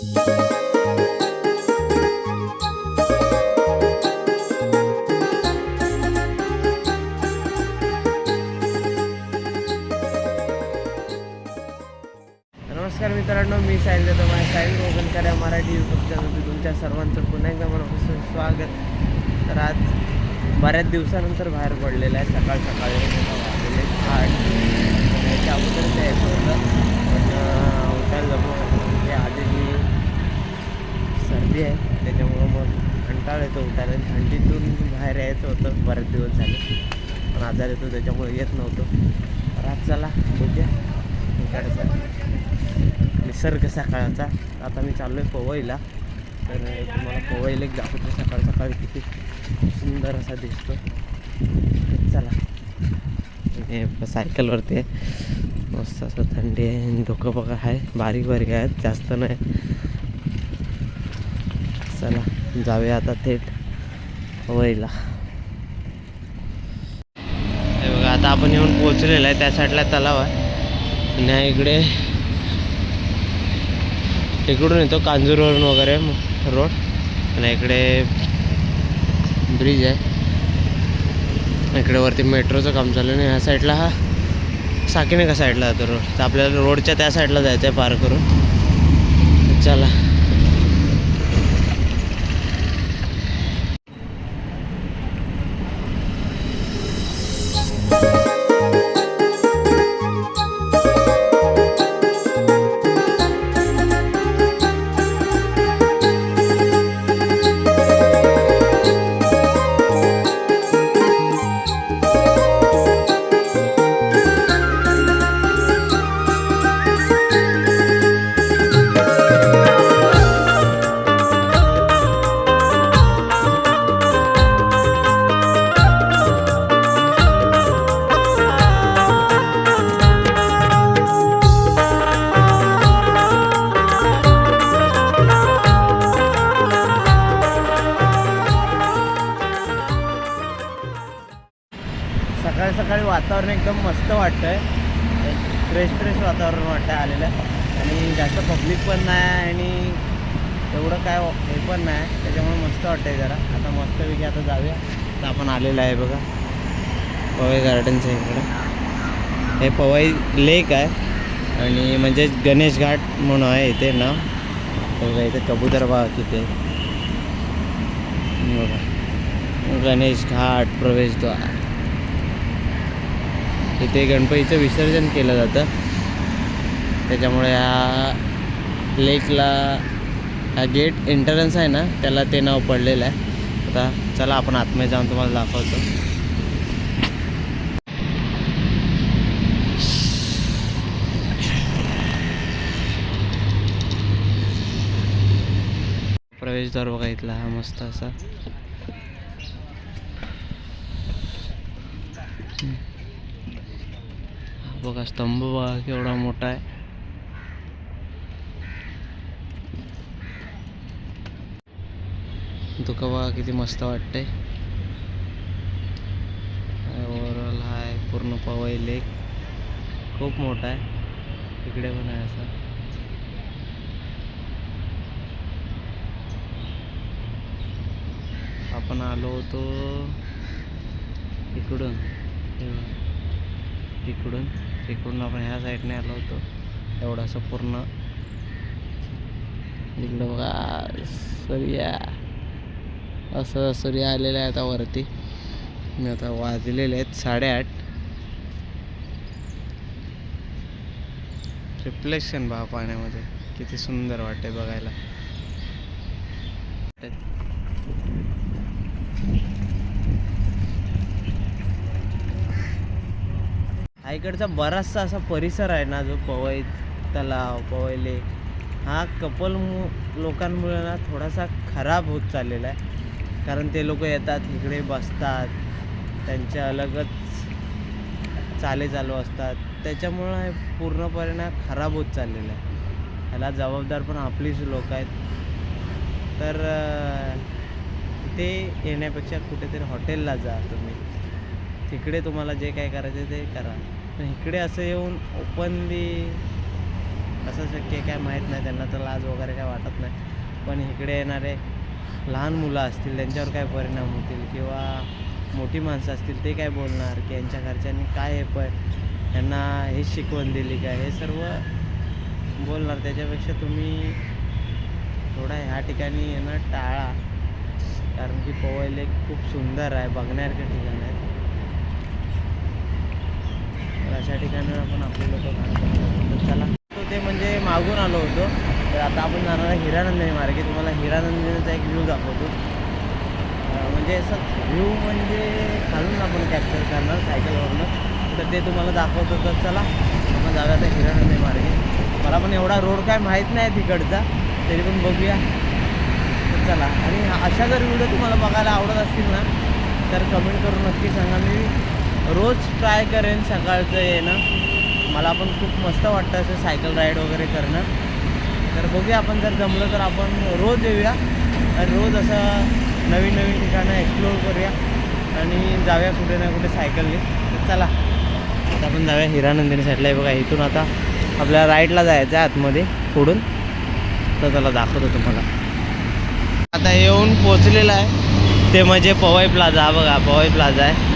नमस्कार मित्रांनो मी साहिल देतो. माझ्या साहिल रोगणकर या मराठी यूट्यूब चॅनलमध्ये तुमच्या सर्वांचं पुन्हा एकदा मनापासून स्वागत. तर आज बऱ्याच दिवसानंतर बाहेर पडलेलं आहे. सकाळ सकाळी आता वाजलेले आठ याच्या अगोदर यायचं होतं. पण उठायला जमलं सर्दी आहे त्याच्यामुळं मग कंटाळ येतो उठायला. थंडीतून बाहेर यायचं होतं बरेच दिवस झाले. पण आजार येतो त्याच्यामुळे येत नव्हतो. रात चला बघूया निसर्ग सकाळचा. आता मी चाललो आहे पवईला. तर तुम्हाला पवईला एक दाखवतो. सकाळ सकाळी किती सुंदर असा दिसतो. चला. हे सायकलवरती आहे. मस्त असं थंडी आहे. डोकं बघा आहे बारीक बारीक आहेत. जास्त नाही. चला जाऊया आता थेट पवईला हे बघा आता आपण येऊन पोहोचलेलं आहे त्या साईडला तलाव आहे. आणि इकडे इकडून येतो कांजूरवरून वगैरे रोड. आणि इकडे ब्रिज आहे. इकडे वरती मेट्रोचं काम चालू आहे. आणि ह्या साईडला हा साकीने साईडला जातो रोड? तर आपल्याला रोडच्या त्या साईडला जायचं आहे पार करून. चला. आहे. फ्रेश फ्रेश वातावरण वाटतं आलेलं. आणि जास्त पब्लिक पण नाही आणि एवढं काय हे पण नाही. त्याच्यामुळे मस्त वाटतंय जरा. आता मस्तपैकी आता जाऊया. तर आपण आलेलं आहे बघा. पवई गार्डनच्या इकडे. हे पवई लेक आहे. आणि म्हणजे गणेश घाट म्हणून आहे इथे ना बघा इथे कबूतर बघा तिथे बघा. गणेश घाट प्रवेशद्वार इथे गणपतीचं विसर्जन केलं जातं. त्याच्यामुळे ह्या लेकला हा गेट एंट्रन्स आहे ना त्याला ते नाव पडलेलं आहे. आता चला आपण आतमध्ये जाऊन तुम्हाला दाखवतो. प्रवेशद्वार बघा इथला हा मस्त असा. बघा स्तंभ बघा केवढा मोठा आहे. तुका बघा किती मस्त वाटतंय. ओव्हरऑल हा आहे पूर्ण पवई लेक खूप मोठा आहे. इकडे पण आहे असा. आपण आलो होतो इकडून. इकडून. इकडून आपण ह्या साईडने आलो होतो. एवढासा पूर्ण. इकडं बघा सूर्या. असं सूर्य आलेलं आहे आता वरती. मी आता वाजलेले आहेत साडेआठ. रिफ्लेक्शन बा पाण्यामध्ये. किती सुंदर वाटते बघायला. हा इकडचा बराचसा असा परिसर आहे ना जो पवई तलाव पवई लेक हा कपल मु लोकांमुळे ना थोडासा खराब होत चाललेला आहे. कारण ते लोक येतात इकडे बसतात त्यांच्या अलगच चाले चालू असतात. त्याच्यामुळं हे पूर्णपणे ना खराब होत चाललेलं आहे. ह्याला जबाबदार पण आपलीच लोक आहेत. तर ते येण्यापेक्षा कुठेतरी हॉटेलला जा तुम्ही. तिकडे तुम्हाला जे काय करायचं ते करा. पण इकडे असं येऊन ओपनली असं शक्य काय माहीत नाही त्यांना तर लाज वगैरे काय वाटत नाही. पण इकडे येणारे लहान मुलं असतील त्यांच्यावर काय परिणाम होतील किंवा मोठी माणसं असतील ते काय बोलणार की यांच्या घरच्यांनी काय हे पण यांना हे शिकवण दिली काय हे सर्व बोलणार. त्याच्यापेक्षा तुम्ही थोडा ह्या ठिकाणी येणं टाळा. कारण की पवई खूप सुंदर आहे बघण्यासारखं ठिकाण आहे. तर अशा ठिकाणी आपण आपले लोक तर चला. तो ते म्हणजे मागून आलो होतो. तर आता आपण जाणार आहे हिरानंदिनी मार्गे. तुम्हाला हिरानंदिनीचा एक व्ह्यू दाखवतो. म्हणजे असं व्ह्यू म्हणजे खालून आपण कॅप्चर करणार सायकलवरनं तर ते तुम्हाला दाखवतो. तर चला. आपण जाऊया तर हिरानंदिनी मार्गे. मला पण एवढा रोड काय माहीत नाही तिकडचा. तरी पण बघूया. तर चला. आणि अशा जर व्हिडिओ तुम्हाला बघायला आवडत असतील ना तर कमेंट करून नक्की सांगा. मी रोज ट्राय करेन सकाळचं येणं. मला पण खूप मस्त वाटतं असं सायकल राईड वगैरे करणं. तर बघूया आपण जर जमलं तर आपण रोज येऊया. आणि रोज असं नवीन नवीन ठिकाणं एक्सप्लोअर करूया. आणि जाऊया कुठे ना कुठे सायकलने तर चला आता आपण जाऊया हिरानंदिनी साईडला आहे बघा इथून आता आपल्या राईटला जायचं आहे आतमध्ये पुढून. तर त्याला दाखवतो तुम्हाला. आता येऊन पोचलेलं आहे. ते म्हणजे पवई प्लाझा बघा पवई प्लाझा आहे.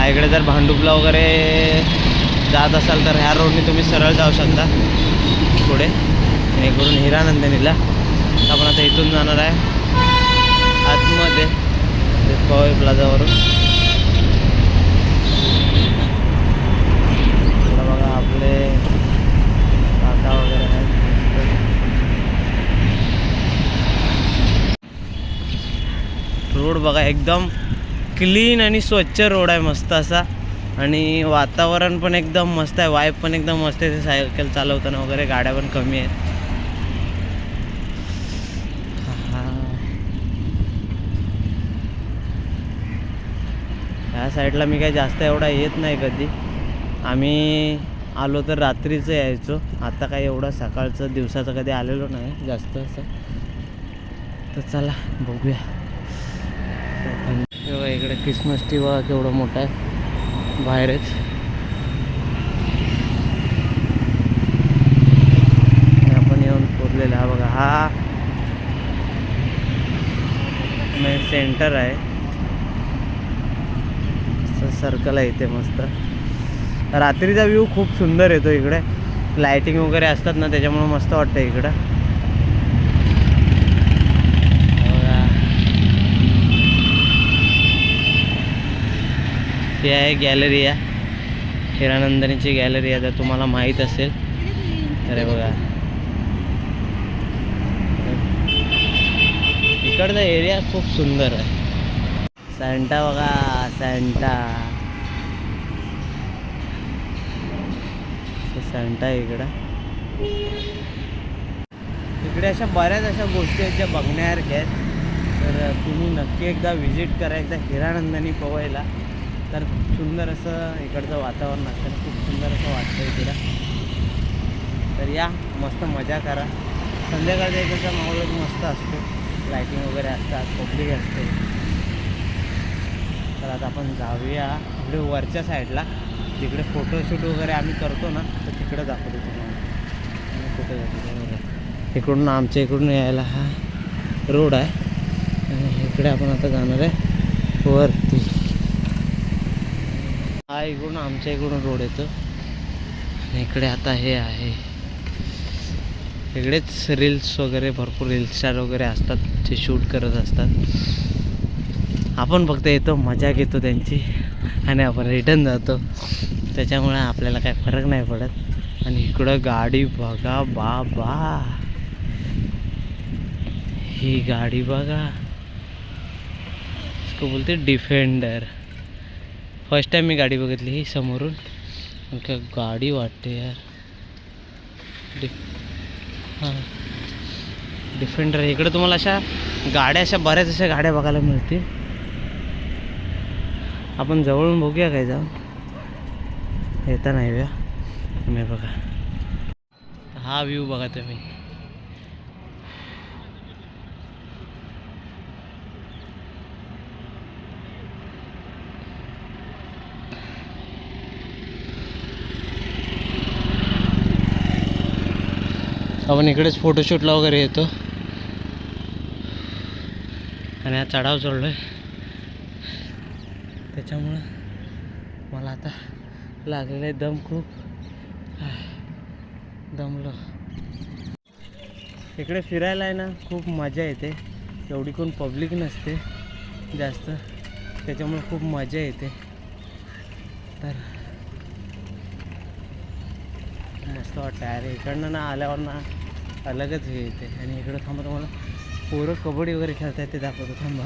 हा इकडे जर भांडुपला वगैरे जात असाल तर ह्या रोडने तुम्ही सरळ जाऊ शकता. पुढे. जेणेकरून इकडून हिरानंदिनीला आपण आता इथून जाणार आहे. आतमध्ये. पवई प्लाझावरून. बघा आपले काका वगैरे आहेत. रोड बघा एकदम क्लीन आणि स्वच्छ रोड आहे मस्त असा. आणि वातावरण पण एकदम मस्त आहे. वाईब पण एकदम मस्त आहे. सायकल चालवताना वगैरे गाड्या पण कमी आहेत. ह्या साईडला मी काही जास्त एवढा येत नाही कधी. आम्ही आलो तर रात्रीचं यायचो. आता काही एवढं सकाळचं दिवसाचं कधी आलेलो नाही. जास्त असं. तर चला बघूया. तेव्हा इकडे क्रिसमस ट्री बघा केवढं मोठा आहे. बाहेरच. आपण येऊन पोचलेला हा बघा हा मेन सेंटर आहे. सर्कल आहे इथे मस्त. रात्रीचा व्ह्यू खूप सुंदर येतो इकडे. लायटिंग वगैरे असतात ना त्याच्यामुळे मस्त वाटतं इकडं हे बघा. ही आहे गॅलरिया. हिरानंदनीची गॅलरी आहे जर तुम्हाला माहीत असेल. अरे बघा. इकडचा एरिया खूप सुंदर आहे. सँटा बघा सँटा सँटा इकडं. इकडे अशा बऱ्याच अशा गोष्टी आहेत ज्या बघण्यासारख्या आहेत. तर तुम्ही नक्की एकदा व्हिजिट करा एकदा हिरानंदानी पोवायला तर सुंदर असं इकडचं वातावरण असतं. आणि खूप सुंदर असं वाटतं इकडं तर या मस्त मजा करा. संध्याकाळच्या इकडचा माहोल मस्त असतो. लायटिंग वगैरे असतात पब्लिक असते. तर आता आपण जाऊया इकडे वरच्या साईडला तिकडे फोटोशूट वगैरे आम्ही करतो ना तर तिकडं दाखवतो तुम्हाला. फोटो कुठे जातो इकडून आमच्या इकडून यायला हा रोड आहे. आणि इकडे आपण आता जाणार आहे वर. हा इकडून आमच्या इकडून रोड येतो. आणि इकडे आता हे आहे. इकडेच रील्स वगैरे भरपूर रील्स स्टार वगैरे असतात जे शूट करत असतात. आपण फक्त येतो मजा घेतो त्यांची. आणि आपण रिटर्न जातो. त्याच्यामुळे आपल्याला काय फरक नाही पडत. आणि इकडं गाडी बघा बा बा ही गाडी बघा. इसको बोलते डिफेंडर फर्स्ट टाइम मी गाडी बघितली ही समोरून. का गाडी वाटते यार. डिफ हां. डिफेंडर इकडे तुम्हाला अशा गाड्या अशा बऱ्याच अशा गाड्या बघायला मिळतील. आपण जवळून बघूया काय जाऊन. येता नाही बघा. हा व्ह्यू बघा तुम्ही. आपण इकडेच फोटोशूटला वगैरे येतो. आणि हा चढाव चढलो आहे त्याच्यामुळं मला आता लागलेलं आहे दम खूप. दमलो. इकडे फिरायला आहे ना खूप मजा येते. एवढी कोण पब्लिक नसते जास्त. त्याच्यामुळे खूप मजा येते. तर मस्त वाटतं अरे इकडनं ना आल्यावर ना अलगच हे येते. आणि इकडं थांबा तुम्हाला पोरं कबड्डी वगैरे खेळतात ते दाखवतो. थांबा.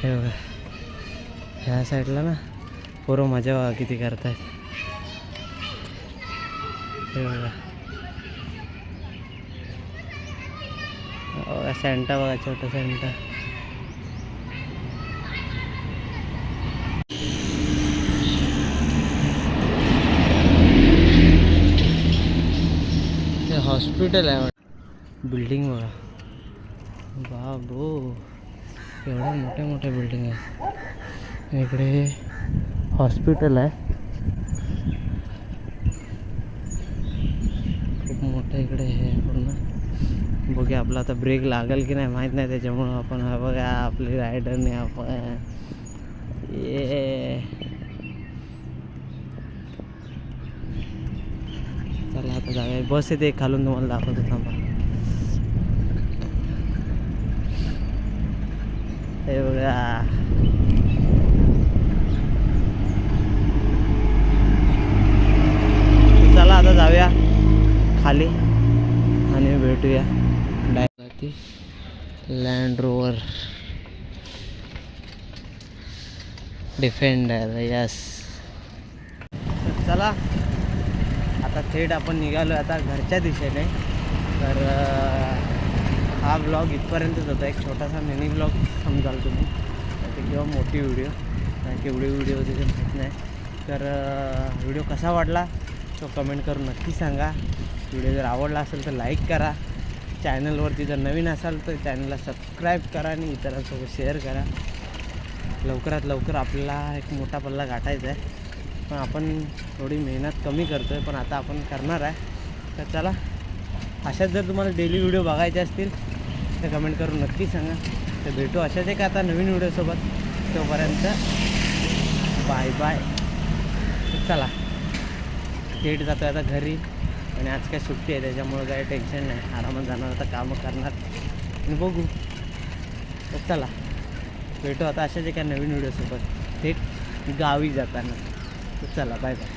हे बघा. ह्या साईडला ना पोरं मजा बघा किती करतायत. हे बघा. सेंटा बघा छोटा सँटा. हॉस्पिटल आहे बिल्डिंग बघा. बाबो एवढ्या मोठ्या मोठ्या बिल्डिंग आहे इकडे हॉस्पिटल आहे. खूप मोठं इकडे हे पूर्ण. बघूया आपला आता ब्रेक लागेल की नाही माहीत नाही त्याच्यामुळं आपण बघा आपली रायडरने आपण ये. चला आता जाऊया. बस येते एक खालून तुम्हाला दाखवतो थांबा. एवढ्या चला आता जाऊया खाली आणि भेटूया. Direct Land Rover Defender yes चला. आता थेट आपण निघालो आता घरच्या दिशेने. तर हा ब्लॉग इथपर्यंतच होता. एक छोटासा मिनी ब्लॉग समजाल तुम्ही. ते किंवा मोठी व्हिडिओ केवढी व्हिडिओ होती ते माहीत नाही. तर व्हिडिओ कसा वाटला तो कमेंट करून नक्की सांगा. व्हिडिओ जर आवडला असेल तर लाईक करा. चॅनलवरती जर नवीन असाल तर चॅनलला सबस्क्राईब करा आणि इतरांसोबत शेअर करा. लवकरात लवकर आपल्याला एक मोठा पल्ला गाठायचा आहे. पण आपण थोडी मेहनत कमी करतो आहे पण आता आपण करणार आहे. तर चला अशाच जर तुम्हाला डेली व्हिडिओ बघायचे असतील तर कमेंट करून नक्की सांगा. तर भेटू अशाच एक आता नवीन व्हिडिओसोबत तोपर्यंत बाय बाय चला थेट जातो आता घरी. आणि आज काय सुट्टी आहे त्याच्यामुळं काही टेन्शन नाही. आरामात जाणार आता कामं करणार. आणि बघू. तर चला भेटू आता अशाच एका नवीन व्हिडिओसोबत थेट गावी जाताना. तर चला बाय बाय